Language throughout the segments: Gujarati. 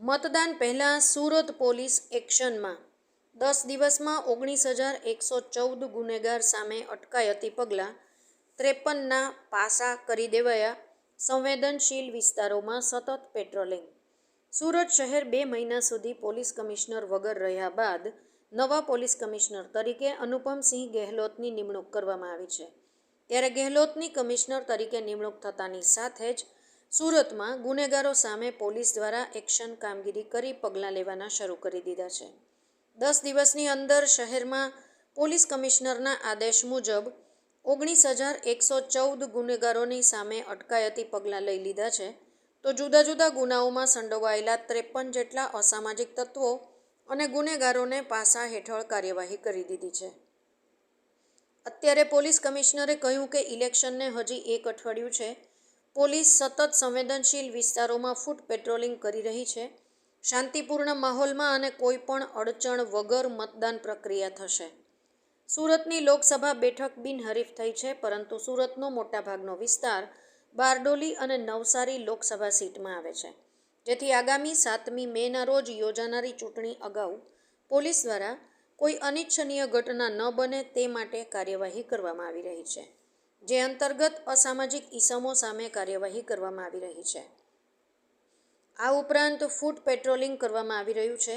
મતદાન પહેલાં સુરત પોલીસ એક્શનમાં. દસ દિવસમાં ઓગણીસ હજાર એકસો ચૌદ ગુનેગાર સામે અટકાયતી પગલાં ત્રેપનના પાસા કરી દેવાયા સંવેદનશીલ વિસ્તારોમાં સતત પેટ્રોલિંગ. સુરત શહેર બે મહિના સુધી પોલીસ કમિશનર વગર રહ્યા બાદ નવા પોલીસ કમિશનર તરીકે અનુપમસિંહ ગેહલોતની નિમણૂક કરવામાં આવી છે. ત્યારે ગેહલોતની કમિશનર તરીકે નિમણૂક થતાની સાથે જ સુરતમાં ગુનેગારો સામે પોલીસ દ્વારા એક્શન કામગીરી કરી પગલાં લેવાના શરૂ કરી દીધા છે. દસ દિવસની અંદર શહેરમાં પોલીસ કમિશનરના આદેશ મુજબ ઓગણીસ હજાર એકસો ચૌદ ગુનેગારોની સામે અટકાયતી પગલાં લઈ લીધા છે. તો જુદા જુદા ગુનાઓમાં સંડોવાયેલા ત્રેપન જેટલા અસામાજિક તત્વો અને ગુનેગારોને પાસા હેઠળ કાર્યવાહી કરી દીધી છે. અત્યારે પોલીસ કમિશનરે કહ્યું કે ઇલેક્શનને હજી એક અઠવાડિયું છે. પોલીસ સતત સંવેદનશીલ વિસ્તારોમાં ફૂટ પેટ્રોલિંગ કરી રહી છે. શાંતિપૂર્ણ માહોલમાં અને કોઈ પણ અડચણ વગર મતદાન પ્રક્રિયા થશે. સુરતની લોકસભા બેઠક બિનહરીફ થઈ છે, પરંતુ સુરતનો મોટાભાગનો વિસ્તાર બારડોલી અને નવસારી લોકસભા સીટમાં આવે છે. જેથી આગામી સાતમી મેના રોજ યોજાનારી ચૂંટણી અગાઉ પોલીસ દ્વારા કોઈ અનિચ્છનીય ઘટના ન બને તે માટે કાર્યવાહી કરવામાં આવી રહી છે. જે અંતર્ગત અસામાજિક ઇસમો સામે કાર્યવાહી કરવામાં આવી રહી છે. આ ઉપરાંત ફૂટ પેટ્રોલિંગ કરવામાં આવી રહ્યું છે.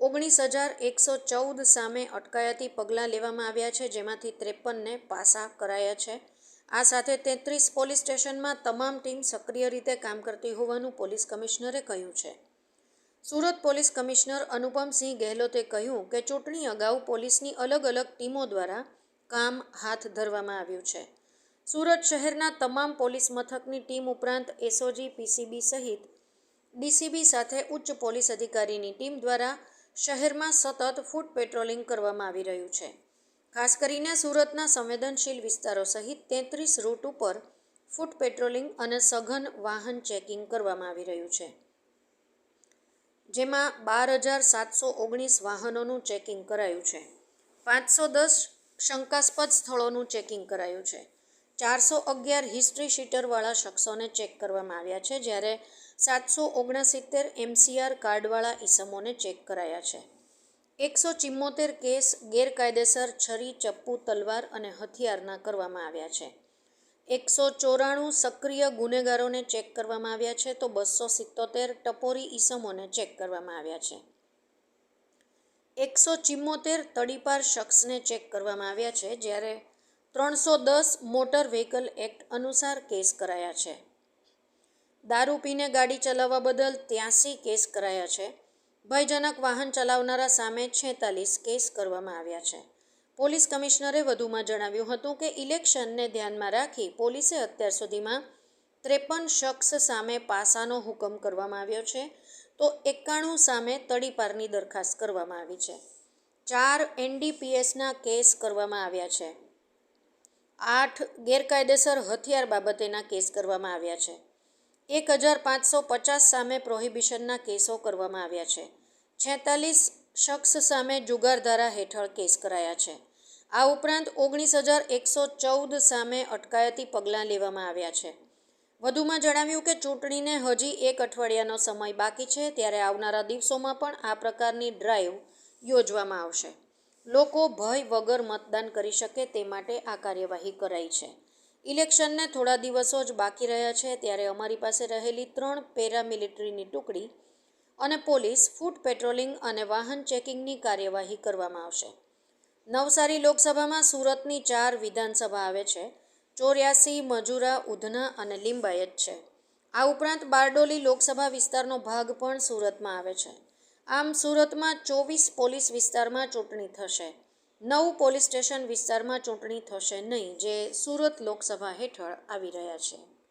ઓગણીસ હજાર એકસો ચૌદ સામે અટકાયતી પગલાં લેવામાં આવ્યા છે, જેમાંથી ત્રેપનને પાસા કરાયા છે. આ સાથે તેત્રીસ પોલીસ સ્ટેશનમાં તમામ ટીમ સક્રિય રીતે કામ કરતી હોવાનું પોલીસ કમિશનરે કહ્યું છે. સુરત પોલીસ કમિશનર અનુપમસિંહ ગેહલોતે કહ્યું કે ચૂંટણી અગાઉ પોલીસની અલગ અલગ ટીમો દ્વારા કામ હાથ ધરવામાં આવ્યું છે. સુરત શહેરના તમામ પોલીસ મથકની ટીમ ઉપરાંત એસઓજી પીસીબી સહિત ડીસીબી સાથે ઉચ્ચ પોલીસ અધિકારીની ટીમ દ્વારા શહેરમાં સતત ફૂટ પેટ્રોલિંગ કરવામાં આવી રહ્યું છે. ખાસ કરીને સુરતના સંવેદનશીલ વિસ્તારો સહિત તેત્રીસ રૂટ ઉપર ફૂટ પેટ્રોલિંગ અને સઘન વાહન ચેકિંગ કરવામાં આવી રહ્યું છે. જેમાં બાર હજાર સાતસો ઓગણીસ વાહનોનું ચેકિંગ કરાયું છે. પાંચસો દસ શંકાસ્પદ સ્થળોનું ચેકિંગ કરાયું છે. ચારસો અગિયાર હિસ્ટ્રી શીટરવાળા શખ્સોને ચેક કરવામાં આવ્યા છે, જ્યારે સાતસો ઓગણસિત્તેર એમસીઆર કાર્ડવાળા ઈસમોને ચેક કરાયા છે. એકસો ચિમ્મોતેર કેસ ગેરકાયદેસર છરી, ચપ્પુ, તલવાર અને હથિયારના કરવામાં આવ્યા છે. એકસો ચોરાણું સક્રિય ગુનેગારોને ચેક કરવામાં આવ્યા છે, તો બસો સિત્તોતેર ટપોરી ઈસમોને ચેક કરવામાં આવ્યા છે. એકસો ચિમ્મોતેર તડીપાર શખ્સને ચેક કરવામાં આવ્યા છે, જ્યારે ત્રણસો દસ મોટર વ્હીકલ એક્ટ અનુસાર કેસ કરાયા છે. દારૂ પીને ગાડી ચલાવવા બદલ ત્યાંસી કેસ કરાયા છે. ભયજનક વાહન ચલાવનારા સામે છેતાલીસ કેસ કરવામાં આવ્યા છે. પોલીસ કમિશનરે વધુમાં જણાવ્યું હતું કે ઇલેક્શનને ધ્યાનમાં રાખી પોલીસે અત્યાર સુધીમાં ત્રેપન શખ્સ સામે પાસાનો હુકમ કરવામાં આવ્યો છે. તો એકાણું સામે તડીપારની દરખાસ્ત કરવામાં આવી છે. ચાર એનડીપીએસના કેસ કરવામાં આવ્યા છે. આઠ ગેરકાયદેસર હથિયાર બાબતેના કેસ કરવામાં આવ્યા છે. એક હજાર પાંચસો પચાસ સામે પ્રોહિબિશનના કેસો કરવામાં આવ્યા છે. છેતાલીસ શખ્સ સામે જુગારધારા હેઠળ કેસ કરાયા છે. આ ઉપરાંત ઓગણીસ હજાર એકસો ચૌદ સામે અટકાયતી પગલાં લેવામાં આવ્યા છે. વધુમાં જણાવ્યું કે ચૂંટણીને હજી એક અઠવાડિયાનો સમય બાકી છે, ત્યારે આવનારા દિવસોમાં પણ આ પ્રકારની ડ્રાઈવ યોજવામાં આવશે. લોકો ભય વગર મતદાન કરી શકે તે માટે આ કાર્યવાહી કરાઈ છે. ઇલેક્શનને થોડા દિવસો જ બાકી રહ્યા છે ત્યારે અમારી પાસે રહેલી ત્રણ પેરામિલિટરીની ટુકડી અને પોલીસ ફૂટ પેટ્રોલિંગ અને વાહન ચેકિંગની કાર્યવાહી કરવામાં આવશે. નવસારી લોકસભામાં સુરતની ચાર વિધાનસભા આવે છે. ચોર્યાસી, મજુરા, ઉધના અને લિંબાયત છે. આ ઉપરાંત બારડોલી લોકસભા વિસ્તારનો ભાગ પણ સુરતમાં આવે છે. આમ સુરતમાં ચોવીસ પોલીસ વિસ્તારમાં ચૂંટણી થશે. નવ પોલીસ સ્ટેશન વિસ્તારમાં ચૂંટણી થશે નહીં, જે સુરત લોકસભા હેઠળ આવી રહ્યા છે.